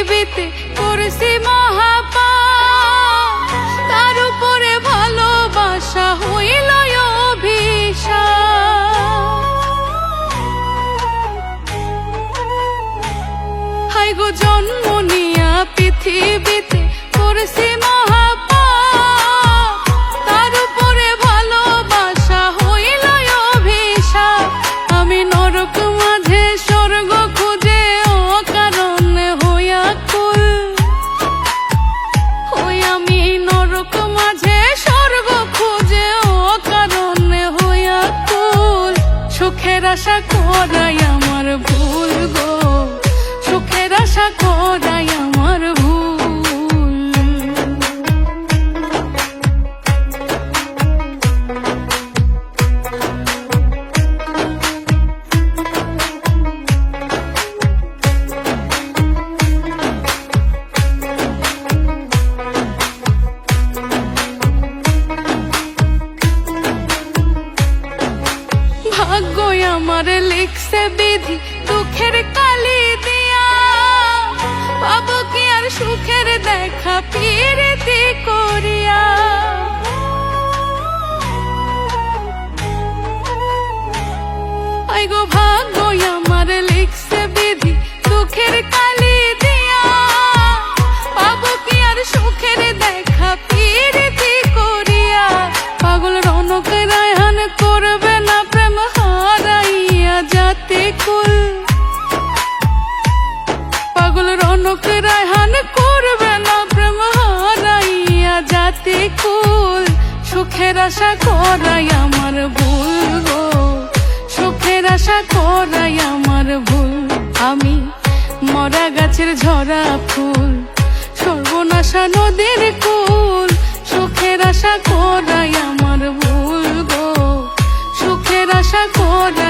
পৃথিবীতে করছি মহাপা তার উপরে ভালোবাসা হইল হাই গো জন্ম নিয়া পৃথিবীতে করছি মহাপা ভাগ্য আমার লিখছে বিধি, দুঃখের কালি দিয়া। পাবো কি আর সুখের দেখা পিরিতি করিয়া? গো ভাগ্য রনক রায়হান করবে না প্রেম হারাইয়া যাতে কুল। সুখের আশা করাই আমার ভুল গো। সুখের আশা করাই আমার ভুল। আমি মরা গাছের ঝরা ফুল। সর্বনাশা নদীর কুল। সুখের আশা করাই আমার ভুল গো। সুখের আশা করাই